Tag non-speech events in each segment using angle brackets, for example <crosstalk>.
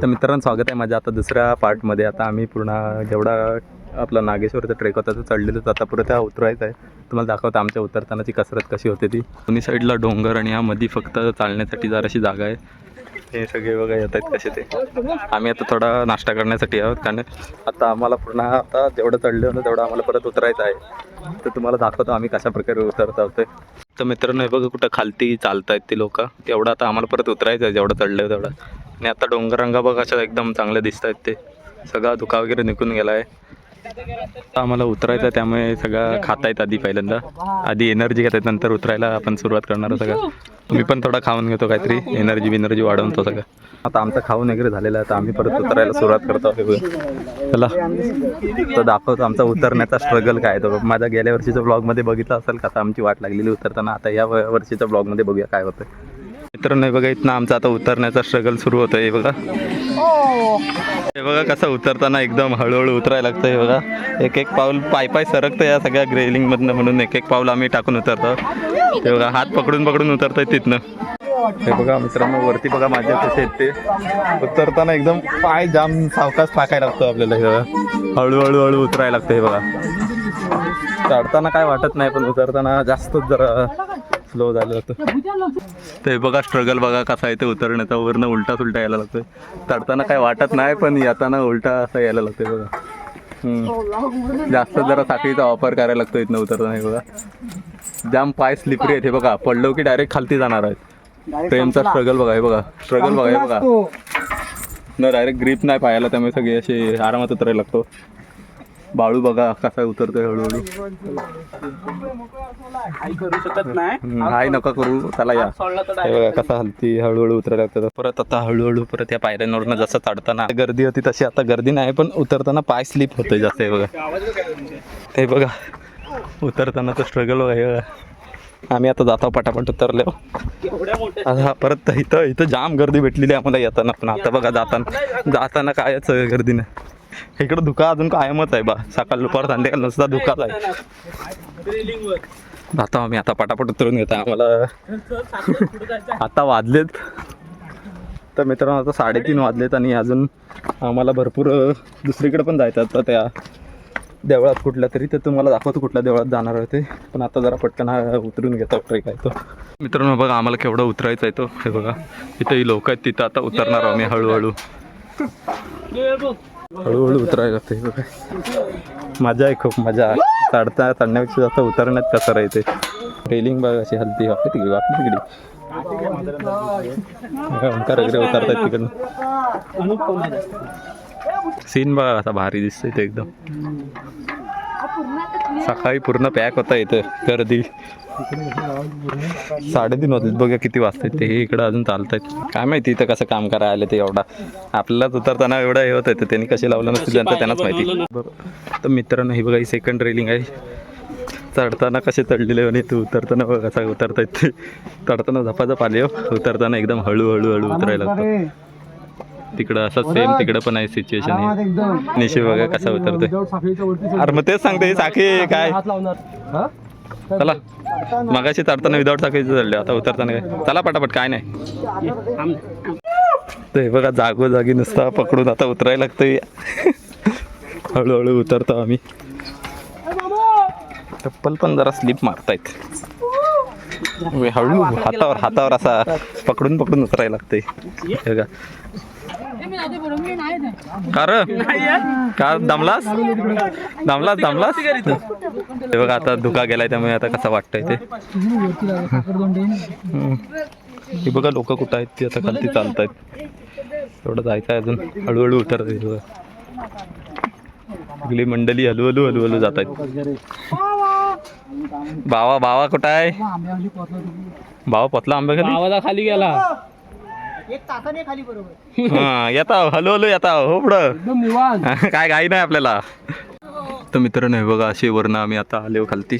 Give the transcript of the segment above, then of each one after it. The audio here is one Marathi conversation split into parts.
तर मित्रांनो स्वागत आहे माझ्या आता दुसऱ्या पार्टमध्ये. आता आम्ही पूर्ण जेवढा आपला नागेश्वरचा ट्रेक होता तो तर आता परत हा उतरायचं आहे. तुम्हाला दाखवतो आमच्या उतरतानाची कसरत कशी होते ती. दोन्ही साईडला डोंगर आणि या मध्ये फक्त चालण्यासाठी जराशी जागा आहे. हे सगळे बघा येत आहेत कसे ते. आम्ही आता थोडा नाश्ता करण्यासाठी आहोत कारण आता आम्हाला पूर्ण आता जेवढं चढले होतं तेवढं आम्हाला परत उतरायचं आहे. तर तुम्हाला दाखवतो आम्ही कशा प्रकारे उतरत आहोत तर मित्रांनो हे बघा कुठं खालती चालत आहेत ते लोक. तेवढं आता आम्हाला परत उतरायचं आहे जेवढं चढलं तेवढं. आणि आता डोंगररंगा बघा अशा एकदम चांगले दिसत आहेत ते. सगळा धुका वगैरे निघून गेला आहे आता आम्हाला उतरायचं आहे त्यामुळे सगळं खाता येत आधी पहिल्यांदा. आधी एनर्जी घेतात नंतर उतरायला आपण सुरुवात करणार सगळं. तुम्ही पण थोडा खाऊन घेतो काहीतरी. एनर्जी बिनर्जी वाढवतो सगळं. आता आमचं खाऊन वगैरे झालेलं आहे आता आम्ही परत उतरायला सुरुवात करतो. चला. तर दाखवतो आमचा उतरण्याचा स्ट्रगल काय आहे तो. माझ्या गेल्या वर्षीच्या ब्लॉगमध्ये बघितलं असेल का? आमची वाट लागलेली उतरताना. आता या वर्षीच्या ब्लॉगमध्ये बघूया काय होतं मित्रांनो बघा इथनं आमचा आता उतरण्याचा स्ट्रगल सुरू होतं हे बघा. हे बघा कसं उतरताना एकदम हळूहळू उतरायला लागतं हे बघा. एक एक पाऊल पाय पाय सरकतं या सगळ्या ग्रेलिंगमधनं म्हणून. एक एक पाऊल आम्ही टाकून उतरतो. हे बघा हात पकडून पकडून उतरतोय तिथनं. हे बघा मित्रांनो वरती बघा माझ्या कसे आहेत ते. उतरताना एकदम पाय जाम सावकाश टाकायला लागतो आपल्याला हे बघा. हळूहळू हळू उतरायला लागतं हे बघा. चढताना काय वाटत नाही पण उतरताना जास्तच जरा स्लो झालं होतं. ते बघा स्ट्रगल बघा कसा आहे ते उतरण्याचा. वरनं उलटा सुलटा यायला लागतोय. चढताना काय वाटत नाही पण येताना उलटा असं यायला लागतोय बघा. जास्त जरा साखळीचा वापर करायला लागतो इथनं उतरताना हे बघा. जाम पाय स्लिपरी आहेत हे बघा. पडलो की डायरेक्ट खालती जाणार आहेत. ट्रेनचा स्ट्रगल बघा हे बघा. स्ट्रगल बघा हे बघा. न डायरेक्ट ग्रीप नाही पायाला त्यामुळे सगळे असे आरामात उतरायला लागतो. बाळू बघा कसा उतरतोय हळूहळू. काही करू शकत नाही. हम्म, हाय नका करू चला या. बघा कसा हलती हळूहळू उतरायला लागतं परत आता हळूहळू परत या पायऱ्यांवरनं जसं चढताना. गर्दी होती तशी आता गर्दी नाही पण उतरताना पाय स्लिप होतोय जास्त हे बघा. हे बघा उतरताना तर स्ट्रगल बघा. आम्ही आता जातो पटापट उतरले. हो. परत इथं इथं जाम गर्दी भेटलेली आहे आम्हाला येताना. पण आता बघा जाताना जाताना कायच गर्दी नाही. इकडं धुका अजून कायमच आहे बा. सकाळ दुपार संध्याकाळ नुसता धुकाच आहे. आता आम्ही आता पटापट उतरून घेतो आम्हाला आता वाजलेत. तर मित्रांनो आता साडेतीन वाजलेत आणि अजून आम्हाला भरपूर दुसरीकडे पण जायचं आता त्या देवळात कुठल्या तरी. तर तुम्हाला दाखवतो कुठल्या देवळात जाणार होते पण आता जरा पटकन हा उतरून घेतो ट्रेक आहे तो. मित्रांनो बघा आम्हाला केवढं उतरायचं आहे तो. हे बघा. इथं लोक आहेत तिथं आता उतरणार आम्ही हळूहळू. हळूहळू उतरायला लागतं बघा. मजा आहे खूप मजा. चढता चढण्यापेक्षा जास्त उतरण्यात कसं राहते रेलिंग बघा अशी हलती वाटते तिकडे वाटते तिकडे ओंकार वगैरे उतरतात तिकडनं? सीन बघा असा भारी दिसतोय ते एकदम. सकाळी पूर्ण पॅक होता इथं गर्दी. साडेतीन होते बघा किती वाजतायत ते. हे इकडं अजून चालतायत. काय माहिती इथं कसं काम करायला आले ते एवढा. आपल्यालाच उतरताना एवढं हे होतं तर त्यांनी कसे लावलं नसते त्यांना त्यांनाच माहिती. बरं. तर मित्रांनो हे बघा ही सेकंड रेलिंग आहे. चढताना कसे चढलेले आणि तू उतरताना बघा कसं उतरतायत. ते चढताना झपाझप आले हो. उतरताना एकदम हळूहळू हळू उतरायला लागतं. तिकडं असं सेम तिकडं पण आहे सिच्युएशन निशी बघा कसा उतरतोय. अरे मग तेच सांगते साखी काय? चला. मगाशी चढताना विदाऊट साखीचं चढले आता उतरताना काय? चला पटापट काय नाही. हे बघा जागोजागी नुसता पकडून आता उतरायला लागतंय. हळूहळू उतरतो आम्ही. चप्पल पण जरा स्लिप मारतायत. हळू हातावर हातावर असा पकडून पकडून उतरायला लागतंय. बघा. का र? का दमलास? दमलास दमलास? ते बघा आता धुका गेलाय त्यामुळे आता कसं वाटतंय ते. बघा लोक कुठं आहेत ते आता खालती चालत आहेत एवढं जायचं आहे अजून. हळूहळू उतरत सगळी मंडळी हळूहळू हळूहळू जात आहेत बावा बावा कुठं आहे? बावा पोचला खाली गेला हा येता हळू हळू येता हो पुढं एकदम निवांत. <laughs> काय घाई नाही आपल्याला. तर मित्रांनो हे बघा अशी वरनं आम्ही आता आलो खालती.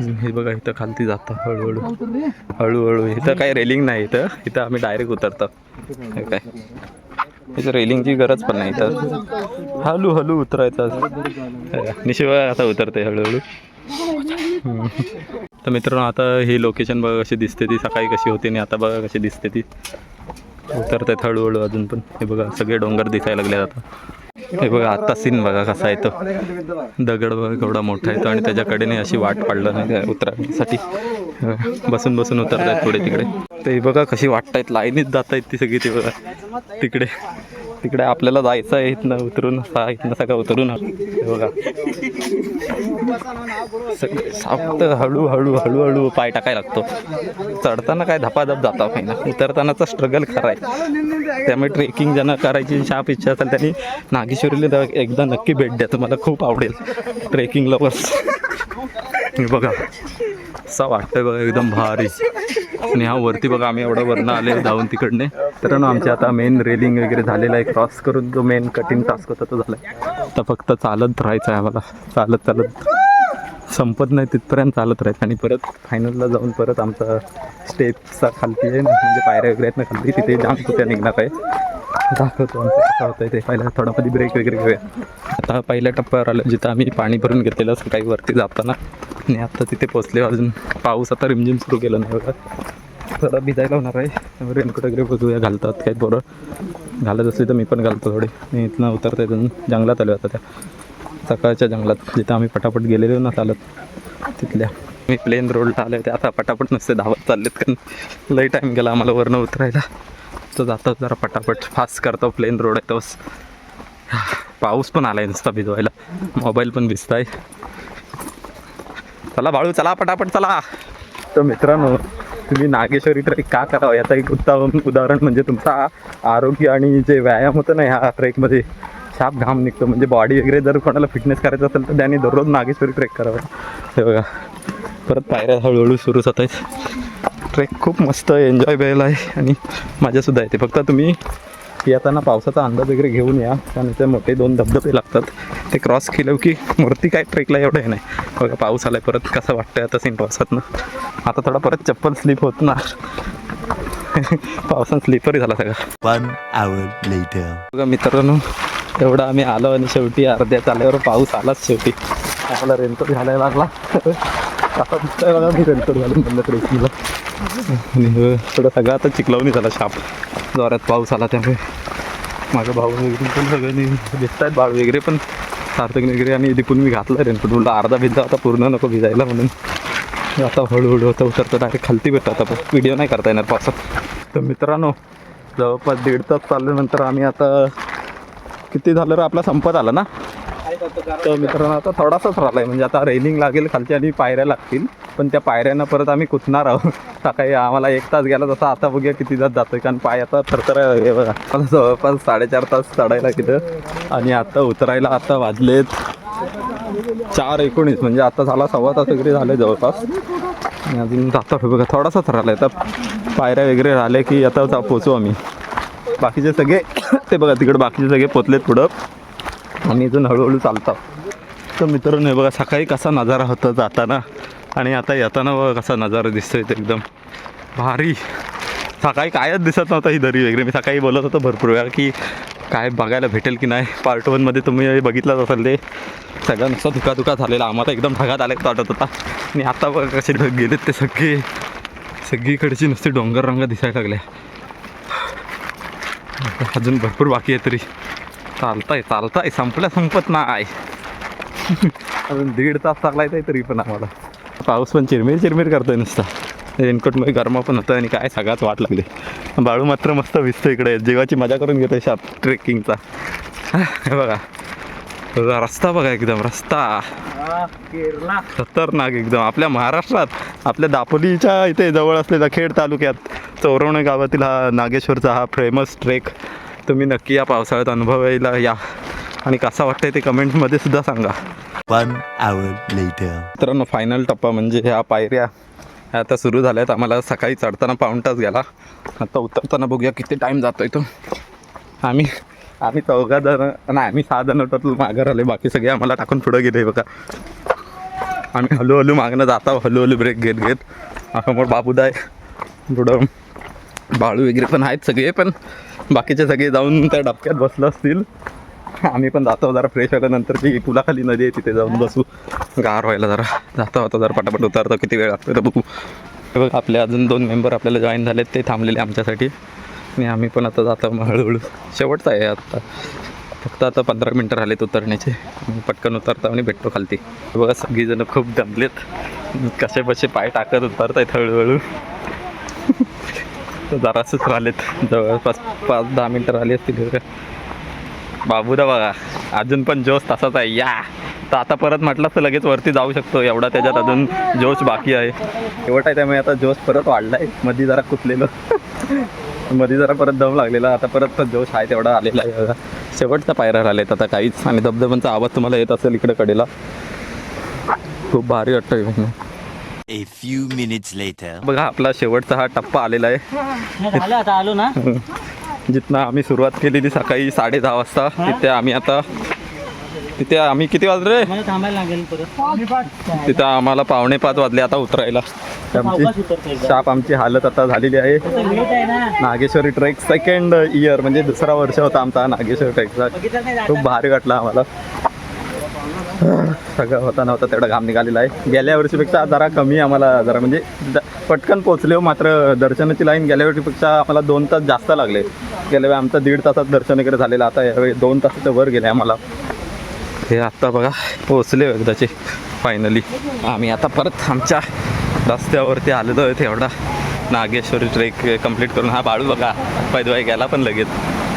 हे बघा इथं खालती जातो हळूहळू. हळूहळू. इथं काय रेलिंग नाही इथं. इथं आम्ही डायरेक्ट उतरतो. हे काय? इथं रेलिंगची गरज पण नाही इथं. हळू हळू उतरायचं निशिवाय आता उतरते हळूहळू. <laughs> हम्म. तर मित्रांनो आता ही लोकेशन बघा कशी दिसते ती. सकाळी कशी होती आणि आता बघा कशी दिसते ती. उतरतात हळूहळू अजून पण. हे बघा सगळे डोंगर दिसायला लागले आता. हे बघा आता सीन बघा कसा येतो. दगड बघा केवढा मोठा येतो आणि त्याच्याकडेने अशी वाट पाडलं नाही उतरण्यासाठी. बसून बसून उतरत आहेत पुढे तिकडे. ते बघा कशी वाटतायत लाईनीत जात आहेत ती सगळी ती बघा. तिकडे. तिकडे आपल्याला जायचं आहे इथनं उतरून असा इथनं सगळं उतरून. हे बघा. सगळे तर हळूहळू हळूहळू पाय टाकायला लागतो. चढताना काय धपाधप जाता पाहिजे उतरतानाचा स्ट्रगल खरा आहे. त्यामुळे ट्रेकिंग ज्यांना करायची शाप इच्छा असेल त्यांनी नागेश्वरीला एकदा नक्की भेट द्या. तुम्हाला खूप आवडेल ट्रेकिंग लवर्स बघा. असं वाटतंय बघा एकदम भारी. आणि हा वरती बघा आम्ही एवढं वरनं आले जाऊन तिकडने. तर ना आमच्या आता मेन रेलिंग वगैरे झालेला आहे. क्रॉस करून जो मेन कटिंग टास्क होता तो झाला आता फक्त चालत राहायचं आहे आम्हाला. चालत चालत. संपत नाही तिथपर्यंत चालत राहायचं. आणि परत फायनलला जाऊन परत आमचा स्टेपचा खालती आहे. म्हणजे पायऱ्या वगैरे आहेत ना खालती. तिथे जाम कुठे निघणार आहे. दाखवतो आमचं कसं होतं ते पहिला थोडा कधी ब्रेक वगैरे घेऊया आता पहिल्या टप्प्यावर आलं जिथं आम्ही पाणी भरून घेतलेलं सकाळी वरती जाताना. आणि आता तिथे पोचले अजून पाऊस आता रिमझिम सुरू केलं नाही बघा थोडा भिजायला होणार आहे रेनकोट वगैरे बघूया घालतात काही पोरं. घालत असली तर मी पण घालतो थोडे. मी इथनं उतरता इथून जंगलात आलो आता त्या सकाळच्या जंगलात जिथं आम्ही पटापट गेलेलो ना चालत तिथल्या. मी प्लेन रोडला आले होते आता पटापट नसते धावत चाललेत कारण लई टाईम गेला आम्हाला वरनं उतरायला. तर जातो जरा पटापट फास्ट करतो प्लेन रोड आहे तोच. पाऊस पण आला आहे नुसता भिजवायला. मोबाईल पण भिजताय. चला बाळू चला पटापट चला. तर मित्रांनो तुम्ही नागेश्वरी ट्रेक का करावं? याचा एक उत्तम उदाहरण म्हणजे तुमचा आरोग्य आणि जे व्यायाम होतं ना ह्या ट्रेकमध्ये छाप घाम निघतो. म्हणजे बॉडी वगैरे जर कोणाला फिटनेस करायचं असेल तर त्याने दररोज नागेश्वरी ट्रेक करावं. हे बघा. परत पायऱ्या हळूहळू सुरूच होत आहेत. ट्रेक खूप मस्त एन्जॉयबल आहे आणि मजासुद्धा येते. फक्त तुम्ही येताना पावसाचा अंदाज वगैरे घेऊन या. कारण इथे मोठे दोन धबधबे लागतात. ते क्रॉस केलं की मूर्ती काय ट्रेकला एवढं हे नाही. बघा पाऊस आलाय परत कसं वाटतंय आता सीन पावसातनं. आता थोडा परत चप्पल स्लिप होत ना. <laughs> पावसानं स्लिपरही झाला सगळा. बघा मित्रांनो एवढं आम्ही आलो आणि शेवटी अर्ध्या चाल्यावर पाऊस आलाच शेवटी. आम्हाला रेनकोट घालायला लागला. आता दिसतंय बघा मी रेनकोट घालून म्हणलं ट्रेकिंगला आणि थोडं सगळं आता चिकलावणी झाला शाप. जोरात पाऊस आला त्यामुळे. माझा भाऊ वगैरे पण सगळ्यांनी दिसत आहेत बाळ वगैरे पण. सार्थक वगैरे आणि दिपून मी घातलं रेनकोट म्हणलं अर्धा भिजला आता पूर्ण नको भिजायला म्हणून. आता हळूहळू होतं उतरतं डायरेक्ट खालती भेटतं. आता व्हिडिओ नाही करता येणार पावसात. तर मित्रांनो जवळपास दीड तास चालल्यानंतर आम्ही आता किती झालं रे? आपला संपत आला ना? तर मित्रांनो आता थोडासाच राहिला आहे म्हणजे आता रेलिंग लागेल खालची आणि पायऱ्या लागतील. पण त्या पायऱ्यांना परत आम्ही कुतणार आहोत? <laughs> सकाळी आम्हाला एक तास गेला तसा आता बघूया किती तास जातोय. कारण पाय आता थरथर बघा मला जवळपास साडेचार तास चढायला तिथं. आणि आता उतरायला आता वाजलेत चार एकोणीस. म्हणजे आता झाला सव्वा तास वगैरे झाले जवळपास. आणि अजून जाता बघा थोडासाच राहिला आहे आता पायऱ्या वगैरे राहिले की आता जा- पोचू आम्ही. बाकीचे सगळे <coughs> ते बघा तिकडे बाकीचे सगळे पोचलेत पुढं. आणि इथून हळूहळू चालतो. तर मित्रांनो बघा सकाळी कसा नजारा होता जाताना आणि आता येताना बघा कसा नजारा दिसतोय ते एकदम भारी. सकाळी कायच दिसत नव्हता ही दरी वगैरे. मी सकाळी बोलत होतो भरपूर वेळा की काय बघायला भेटेल की नाही. पार्ट वनमध्ये तुम्ही बघितलंच असेल ते. सगळं नुसतं धुका धुका झालेला. आम्हाला एकदम ढगात आले वाटत होता. आणि आता बघा कसे ढग गेलेत ते सगळे. सगळीकडची नुसती डोंगर रंग दिसायला लागले अजून भरपूर बाकी आहे तरी. चालताय चालताय. संपल्या संपत नाही. <laughs> अजून दीड तास चाललाय आहे तरी पण आम्हाला. पाऊस पण चिरमिर चिरमिर करतोय नुसता. रेनकोटमध्ये गरमा पण होतं आणि काय सगळ्याच वाट लागली. बाळू मात्र मस्त भिजतो इकडे. जीवाची मजा करून घेतोय शाप ट्रेकिंगचा. हे बघा. रस्ता बघा एकदम रस्ता. खतरनाक एकदम. आपल्या महाराष्ट्रात आपल्या दापोलीच्या इथे जवळ असलेल्या खेड तालुक्यात चौरवणे गावातील हा नागेश्वरचा हा फेमस ट्रेक तुम्ही नक्की या पावसाळ्यात अनुभवायला या. आणि कसा वाटतंय ते कमेंटमध्ये सुद्धा सांगा. Hour later. मित्रांनो फायनल टप्पा म्हणजे ह्या पायऱ्या आता सुरू झाल्यात. आम्हाला सकाळी चढताना पाऊण तास गेला. आता उतरताना बघूया किती टाईम जातोय तो. आम्ही आम्ही चौघा जण नाही आम्ही सहा जण टोटल मागं राहिले बाकी सगळे आम्हाला टाकून पुढं गेले बघा. आम्ही हळूहळू मागणं जाता हळूहळू ब्रेक घेत घेत. समोर बाबूदाय पुढं बाळू वगैरे पण आहेत सगळे पण बाकीचे सगळे जाऊन त्या डबक्यात बसलं असतील. आम्ही पण जातो जरा फ्रेश झाल्यानंतर ती पुलाखाली नदी आहे तिथे जाऊन बसू. गार व्हायला जरा. जाता होता जरा पटापट उतरतो किती वेळ लागतो तर बघू. बघ आपले अजून दोन मेंबर आपल्याला जॉईन झालेत ते थांबलेले आमच्यासाठी. आणि आम्ही पण आता जातो मग हळूहळू. शेवटचा आहे आता. फक्त आता पंधरा मिनटं राहिलेत उतरण्याचे. पटकन उतरता आणि भेटतो खालती. बघा सगळीजणं खूप दमलेत. कसे बसे पाय टाकत उतरतायत हळूहळू. तर जरासंच राहिलेत जवळपास पाच दहा मिनटं राहिली असतील बाबूदा बघा अजून पण जोश तसाच आहे. या! तर आता परत म्हटलं तर लगेच वरती जाऊ शकतो. एवढा त्याच्यात अजून जोश बाकी आहे. एवढा आहे त्यामुळे आता जोश परत वाढला आहे मध्ये जरा कुतलेलं मध्ये जरा परत दम लागलेला. आता परत जोश आहे तेवढा आलेला आहे शेवटचा पायऱ्या राहिलेत आता काहीच. आणि धबधबांचा आवाज तुम्हाला येत असेल इकडे कडेला. खूप भारी वाटतं A few minutes later. बघा आपला शेवटचा हा टप्पा आलेला आहे. झालं आता आलो ना? जिथनं आम्ही सुरुवात केलेली सकाळी साडे दहा वाजता तिथे आम्ही आता तिथे आम्ही किती वाजले थांबायला लागेल परत. तिथं आम्हाला पावणे पाच वाजले आता उतरायला. आमची? शाप आमची हालत आता झालेली आहे. नागेश्वरी ट्रेक सेकंड इयर म्हणजे दुसरा वर्ष होता आमचा नागेश्वरी ट्रेकचा. खूप भारी वाटला आम्हाला. सगळं होता नव्हता तेवढा घाम निघालेला आहे. गेल्या वर्षीपेक्षा जरा कमी आम्हाला जरा म्हणजे द- पटकन पोचले हो मात्र दर्शनाची लाईन गेल्या वर्षीपेक्षा आम्हाला दोन तास जास्त लागले. गेल्या वेळी आमचं दीड तासात दर्शन वगैरे झालेलं आता यावेळी दोन तासाच्या वर गेले आम्हाला. हे आत्ता बघा पोचले हो एकदाचे फायनली आम्ही आता परत आमच्या रस्त्यावरती आलेलो आहे तेवढा. नागेश्वरी ट्रेक कंप्लीट करून हा बाळू बघा पैदवाई गेला पण लगेच.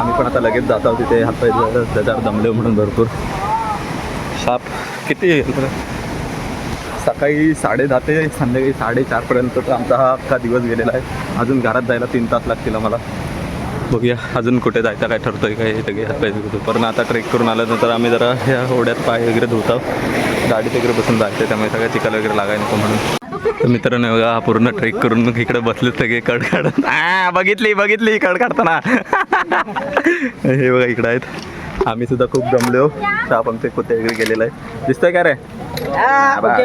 आम्ही पण आता लगेच जात आहोत तिथे हातपाय धुवायला, त्याच्यावर दमले म्हणून भरपूर. साप किती? सकाळी साडे दहा ते संध्याकाळी साडेचारपर्यंत तर आमचा हा अख्खा दिवस गेलेला आहे. अजून घरात जायला तीन तास लागतील आम्हाला. बघूया अजून कुठे जायचं काय ठरतोय काय हे सगळे पण आता ट्रेक करून आल्यानंतर आम्ही जरा ह्या होड्यात पाय वगैरे धुतो गाडीत वगैरे बसून जायचं त्यामुळे सगळ्या चिखल वगैरे लागायला नको म्हणून. तर मित्रांनो बघा हा पूर्ण ट्रेक करून मग इकडे बसले सगळे कड काढत बघितली बघितली कड काढताना हे बघा इकडे आहेत. आम्ही सुद्धा खूप जमलो. साप आमचे कुत्ते वगैरे गेलेलं आहे. दिसतंय का रे?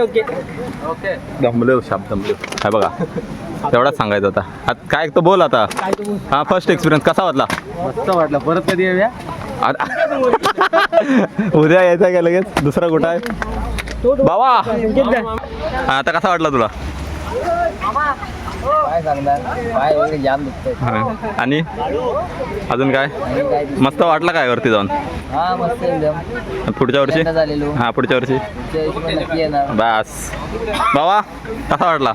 Okay okay. दमलो साप दमलो काय बघा. तेवढाच सांगायचं होता. आता काय तो बोल आता. काय तू हा फर्स्ट एक्सपिरियन्स कसा वाटला? मस्त वाटलं. परत कधी येऊया? आता- <laughs> उद्या यायचं आहे का लगेच? दुसरा कुठं आहे? बाबा! हा, आता कसा वाटला तुला? काय सांगणार पाय वगैरे जाम दुखतोय. हा. आणि? अजून काय? आणि काय मस्त वाटला काय वरती जाऊन? हा मस्त एकदम. पुढच्या वर्षी? झालेलो. हा पुढच्या वर्षी. नक्की येणार. बस. बाबा कसा वाटला?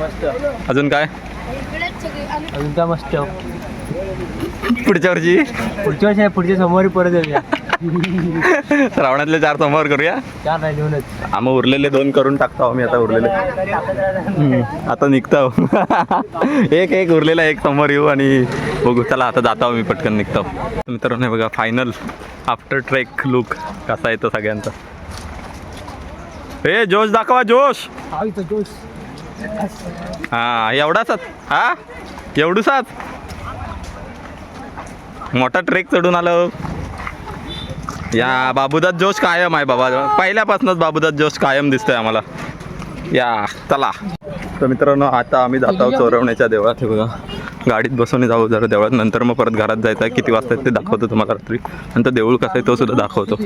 मस्त. अजून काय? अजून काय मस्त. पुढच्या वर्षी? पुढच्या वर्षी पुढच्या सोमवारी परत येऊया. <laughs> श्रावणातले चार समोर करूया? चार नाही देऊनच आम्ही उरलेले दोन करून टाकतो आम्ही आता उरलेले. हम्म, आता निघतो. <laughs> एक एक उरलेला एक समोर येऊ आणि बघू. चला आता जातो मी पटकन निघतो. मित्रांनो हे बघा फायनल आफ्टर ट्रेक लुक कसा येतो सगळ्यांचा? ए जोश दाखवा जोश! हा इथं जोश. हा एवढाच हा? एवढूसाच मोठा ट्रेक चढून आलो. या बाबूदात जोश कायम आहे बाबा. पहिल्यापासूनच बाबूदात जोश कायम दिसतोय आम्हाला. या चला. तर मित्रांनो आता आम्ही जात आहोत चोरवण्याच्या देवळात. हे बघा गाडीत बसून जाऊ जरा देवळात. नंतर मग परत घरात जायचं आहे. किती वाजता ते दाखवतो तुम्हाला रात्री. नंतर देऊळ कसं आहे तो सुद्धा दाखवतो.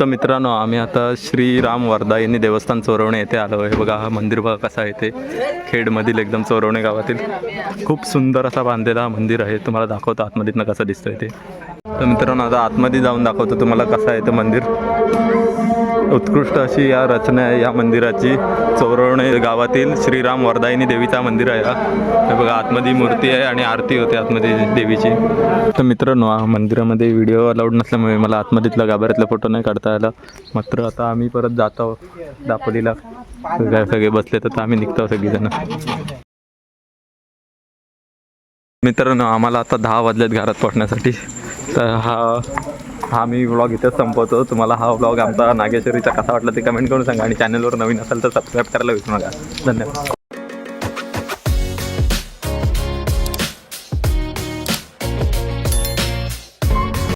तर मित्रांनो आम्ही आता श्रीराम वर्धा यांनी देवस्थान चोरवणे येथे आलो आहे. बघा हा मंदिर बघा कसा आहे ते. खेडमधील एकदम चोरवणे गावातील. खूप सुंदर असा बांधलेला मंदिर आहे. तुम्हाला दाखवतो आतमधीतनं कसं दिसतंय ते. तर मित्रांनो आता आतमध्ये जाऊन दाखवतो तुम्हाला कसं आहे ते मंदिर. उत्कृष्ट अशी या रचना आहे या मंदिराची. चौरवणे गावातील श्रीराम वरदायिनी देवीचा मंदिर आहे हा. हे बघा आतमध्ये मूर्ती आहे आणि आरती होते आतमध्ये देवीची. तर मित्रांनो मंदिरामध्ये व्हिडिओ अलाउड नसल्यामुळे मला आतमध्येतला गाभाऱ्यातला फोटो नाही काढता आला. मात्र आता आम्ही परत जातो दापोलीला. सगळे बसले तर आम्ही निघतो सगळीजण. मित्रांनो आम्हाला आता दहा वाजलेत घरात पोहोचण्यासाठी. तर हा हा मी व्लॉग इथेच संपवतो. तुम्हाला हा व्लॉग आमचा नागेश्वरीचा कसा वाटला ते कमेंट करून सांगा. आणि चॅनलवर नवीन असेल तर सबस्क्राईब करायला विसरू नका. धन्यवाद.